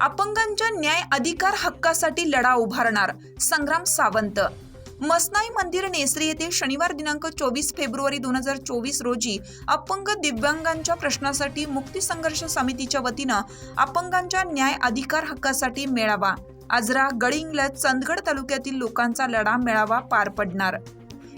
अपंगांच्या न्याय अधिकार हक्कासाठी लढा उभारणार संग्राम सावंत. मसनाई मंदिर नेसरी येथे शनिवार दिनांक चोवीस फेब्रुवारी दोन हजार चोवीस रोजी अपंग दिव्यांगांच्या प्रश्नासाठी मुक्ती संघर्ष समितीच्या वतीनं अपंगांच्या न्याय अधिकार हक्कासाठी मेळावा. आजरा गडिंगलत चंदगड तालुक्यातील लोकांचा लढा मेळावा पार पडणार.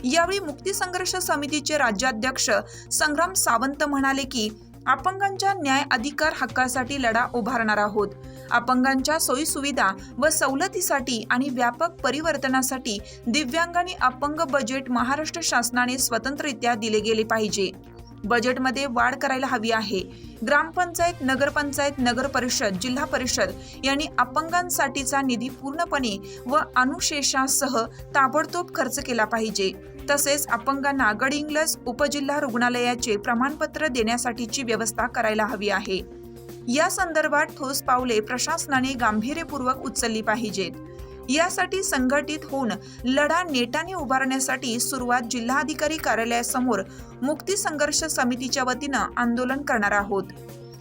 यावेळी मुक्ती संघर्ष समितीचे राज्याध्यक्ष संग्राम सावंत म्हणाले की अपंगांच्या न्याय अधिकार हक्कासाठी लढा उभारणार आहोत. अपंगांच्या सोयीसुविधा व सवलतीसाठी आणि व्यापक परिवर्तनासाठी दिव्यांग आणि अपंग बजेट महाराष्ट्र शासनाने स्वतंत्ररित्या दिले गेले पाहिजे. बजेटमध्ये वाढ करायला हवी आहे. ग्रामपंचायत नगरपंचायत नगर परिषद जिल्हा परिषद यांनी अपंगांसाठीचा निधी पूर्णपणे व अनुशेषासह ताबडतोब खर्च केला पाहिजे. तसेच अपंगांना गडिंग्लस उपजिल्हा रुग्णालयाचे प्रमाणपत्र देण्यासाठीची व्यवस्था करायला हवी आहे. या संदर्भात ठोस पावले प्रशासनाने गांभीर्यपूर्वक उचलली पाहिजेत. यासाठी संघटित होऊन लढा नेटाने उभारण्यासाठी सुरुवात जिल्हाधिकारी कार्यालयासमोर मुक्ती संघर्ष समितीच्या वतीनं आंदोलन करणार आहोत.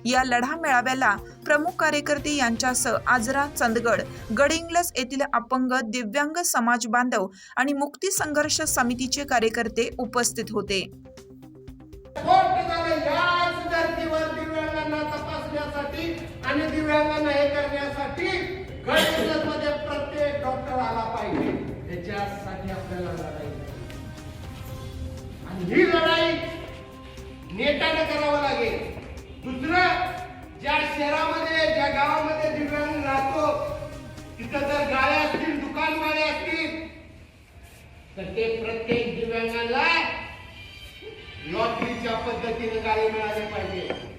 या लढा मेळाव्याला प्रमुख कार्यकर्ते यांच्यासह आजरा चंदगड गडिंग्लस येथील अपंग दिव्यांग समाज बांधव आणि मुक्ती संघर्ष समितीचे कार्यकर्ते उपस्थित होते. आणि दिव्यांगांना हे करण्यासाठी मध्ये प्रत्येक डॉक्टर आला पाहिजे. त्याच्यासाठी आपल्याला लढाई आणि ही लढाई नेटाने करावं लागेल. दुसरं ज्या शहरामध्ये ज्या गावामध्ये दिव्यांग राहतो तिथं जर गाड्या असतील दुकानवाले असतील तर ते प्रत्येक दिव्यांगाला लॉटरीच्या पद्धतीने गाडी मिळाली पाहिजे.